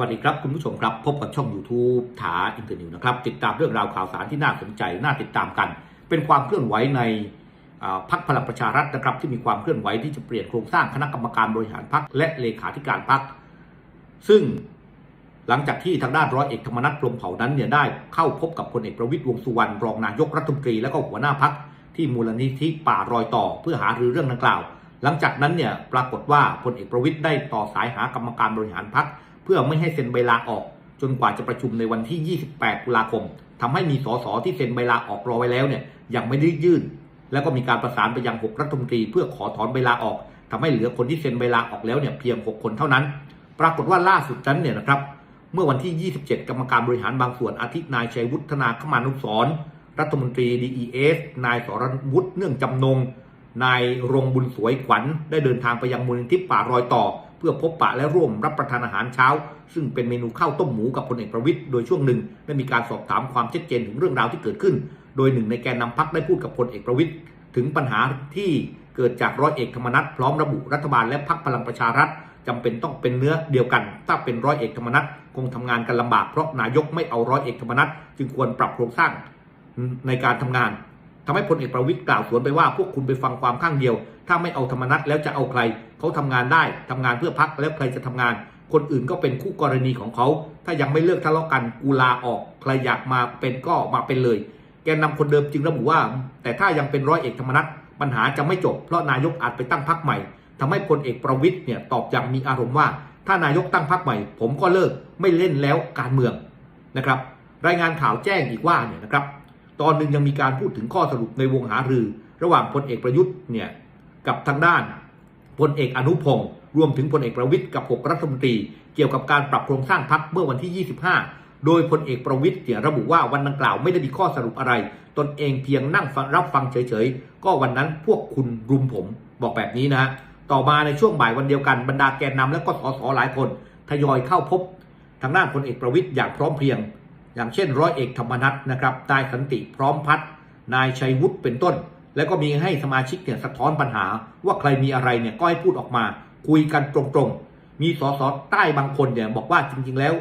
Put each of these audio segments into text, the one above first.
วัสดีครับคุณผู้ชมครับ พบกับช่อง YouTube ถาอินเตอร์นิวนะครับ ติดตามเรื่องราวข่าวสารที่น่าสนใจ น่าติดตามกัน เป็นความเคลื่อนไหวในพรรคพลังประชารัฐนะครับ ที่มีความเคลื่อนไหวที่จะเปลี่ยนโครงสร้างคณะกรรมการบริหารพรรคและเลขาธิการพรรคซึ่งหลังจากที่ทางด้านร้อยเอกธรรมนัฐพรมเผ่านั้นเนี่ยได้เข้าพบกับพลเอกประวิตรวงสุวรรณรองนายกรัฐมนตรีและก็หัวหน้าพรรคที่มูลนิธิป่ารอยต่อเพื่อหารือเรื่องดังกล่าว หลังจากนั้นเนี่ยปรากฏว่าพลเอกประวิตยได้ต่อสายหากรรมการบริหารพรรค เพื่อไม่ให้เซ็นใบลาออก จนกว่าจะประชุมในวันที่ 28 ตุลาคมทำให้มีสสที่เซ็นใบลาออกรอไว้แล้วเนี่ยยังไม่ได้ยื่น แล้วก็มีการประสานไปยัง 6 รัฐมนตรี เพื่อขอถอนใบลาออกทำให้เหลือคนที่เซ็นใบลาออกแล้วเนี่ยเพียง 6 คนเท่านั้น ปรากฏว่าล่าสุดนั้นเนี่ยนะครับเมื่อวันที่ 27 กรรมการบริหารบางส่วนอาทินายชัยวุฒนาคมานุสรรัฐมนตรี DES นายสรวุฒิเนื่องจำนง นายรงบุญสวยขวัญได้เดินทางไปยังมูลนิธิป่ารอยต่อ เพื่อพบปะและร่วมรับประทานอาหารเช้า ซึ่งเป็นเมนูข้าวต้มหมูกับพลเอกประวิตยโดยช่วงหนึ่งได้มีการสอบถามความชัดเจนถึงเรื่องราวที่เกิดขึ้น โดยหนึ่งในแกนนำพักได้พูดกับพลเอกประวิตยถึงปัญหาที่เกิดจากร้อยเอกธรรมนัฐพร้อมระบุรัฐบาลและพักพลังประชารัฐจำเป็นต้องเป็นเนื้อเดียวกัน ถ้าเป็นร้อยเอกธรรมนัฐคงทำงานกันลำบากเพราะนายกไม่เอาร้อยเอกธรรมนัฐจึงควรปรับโครงสร้างในการทำงานทำให้พลเอกประวิตยกล่าวสวนไปว่าพวกคุณไปฟังความข้างเดียว ถ้าไม่เอาธรรมนัตแล้วจะเอาใครเขาทำงานได้ทำงานเพื่อพักแล้วใครจะทำงาน คนอื่นก็เป็นคู่กรณีของเขา ถ้ายังไม่เลิกทะเลาะกันกูลาออกใครอยากมาเป็นก็มาเป็นเลย แกนนำคนเดิมจึงระบุว่า แต่ถ้ายังเป็นร้อยเอกธรรมนัตปัญหาจะไม่จบเพราะนายกอาจไปตั้งพักใหม่ทำให้พลเอกประวิตย์เนี่ยตอบอย่างมีอารมณ์ว่า ถ้านายกตั้งพักใหม่ ผมก็เลิกไม่เล่นแล้วการเมืองนะครับ รายงานข่าวแจ้งอีกว่าเนี่ยนะครับ ตอนหนึ่งยังมีการพูดถึงข้อสรุปในวงหารือ ระหว่างพลเอกประยุทธ์เนี่ย กับทางด้านพลเอกอนุพงศ์รวมถึงพลเอกประวิทย์กับ 6 รัฐมนตรี เกี่ยวกับการปรับโครงสร้างพักเมื่อวันที่ 25 โดยพลเอกประวิทย์เนี่ยระบุว่าวันดังกล่าวไม่ได้มีข้อสรุปอะไร ตนเองเพียงนั่งรับฟังเฉยๆ ก็วันนั้นพวกคุณรุมผมบอกแบบนี้นะฮะต่อมาในช่วงบ่ายวันเดียวกันบรรดาแกนนำและก็สสหลายคนทยอยเข้าพบ ทางด้านพลเอกประวิทย์อย่างพร้อมเพรียง อย่างเช่น ร้อยเอกธรรมนัฐนะครับนายสันติพร้อมพัฒน์นายชัยวุฒิเป็นต้น แล้วก็มีให้สมาชิกเนี่ยสะท้อนปัญหา ว่าใครมีอะไรเนี่ยก็ให้พูดออกมา คุยกันตรงๆ มีสสใต้บางคนเนี่ยบอกว่าจริง ๆ แล้ว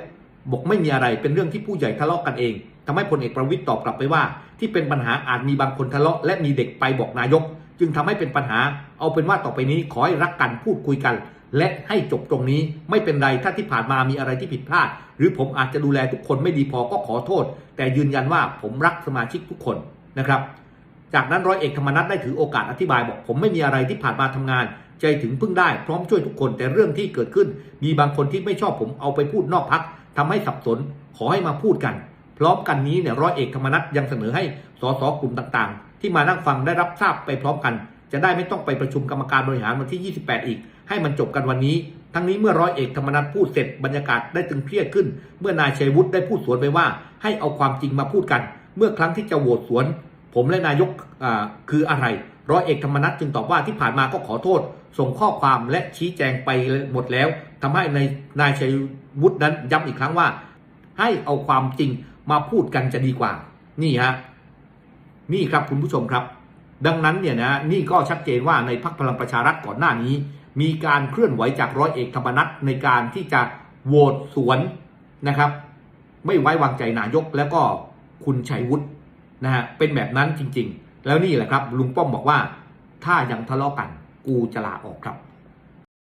บอกไม่มีอะไรเป็นเรื่องที่ผู้ใหญ่ทะเลาะกันเองทำให้พลเอกประวิตยตอบกลับไปว่า ที่เป็นปัญหาอาจมีบางคนทะเลาะและมีเด็กไปบอกนายก จึงทำให้เป็นปัญหา เอาเป็นว่าต่อไปนี้ขอให้รักกันพูดคุยกัน และให้จบตรงนี้ไม่เป็นไรถ้าที่ผ่านมามีอะไรที่ผิดพลาด หรือผมอาจจะดูแลทุกคนไม่ดีพอก็ขอโทษ แต่ยืนยันว่าผมรักสมาชิกทุกคนนะครับ จากนั้นร้อยเอกธรรมนัฐได้ถือโอกาสอธิบายบอกผมไม่มีอะไรที่ผ่านมาทำงาน ใจถึงพึ่งได้พร้อมช่วยทุกคนแต่เรื่องที่เกิดขึ้น มีบางคนที่ไม่ชอบผมเอาไปพูดนอกพักทำให้สับสนขอให้มาพูดกัน พร้อมกันนี้เนี่ยร้อยเอกธรรมนัฐยังเสนอให้สสกลุ่มต่างๆ ที่มานั่งฟังได้รับทราบไปพร้อมกัน จะได้ไม่ต้องไปประชุมกรรมการบริหารวันที่ 28 อีก ให้มันจบกันวันนี้ ทั้งนี้เมื่อร้อยเอกธรรมนัฐพูดเสร็จบรรยากาศได้ตึงเครียดขึ้น เมื่อนายชัยวุฒิได้พูดสวนไปว่า ให้เอาความจริงมาพูดกัน เมื่อครั้งที่จะโหวตสวน ผมและนายกคืออะไร ร้อยเอกธรรมนัฐจึงตอบว่าที่ผ่านมาก็ขอโทษ ส่งข้อความและชี้แจงไปหมดแล้วทำให้ในนายชัยวุฒินั้นย้ำอีกครั้งว่า ให้เอาความจริงมาพูดกันจะดีกว่า นี่ฮะนี่ครับคุณผู้ชมครับ ดังนั้นเนี่ยนะนี่ก็ชัดเจนว่าในพักพลังประชารัฐก่อนหน้านี้ มีการเคลื่อนไหวจากร้อยเอกธรรมนัฐในการที่จะโหวตสวนนะครับ ไม่ไว้วางใจนายกแล้วก็คุณชัยวุฒิ นะฮะเป็นแบบนั้นจริง ๆ แล้วนี่แหละครับ ลุงป้อมบอกว่า ถ้ายังทะเลาะกัน กูจะลาออกครับ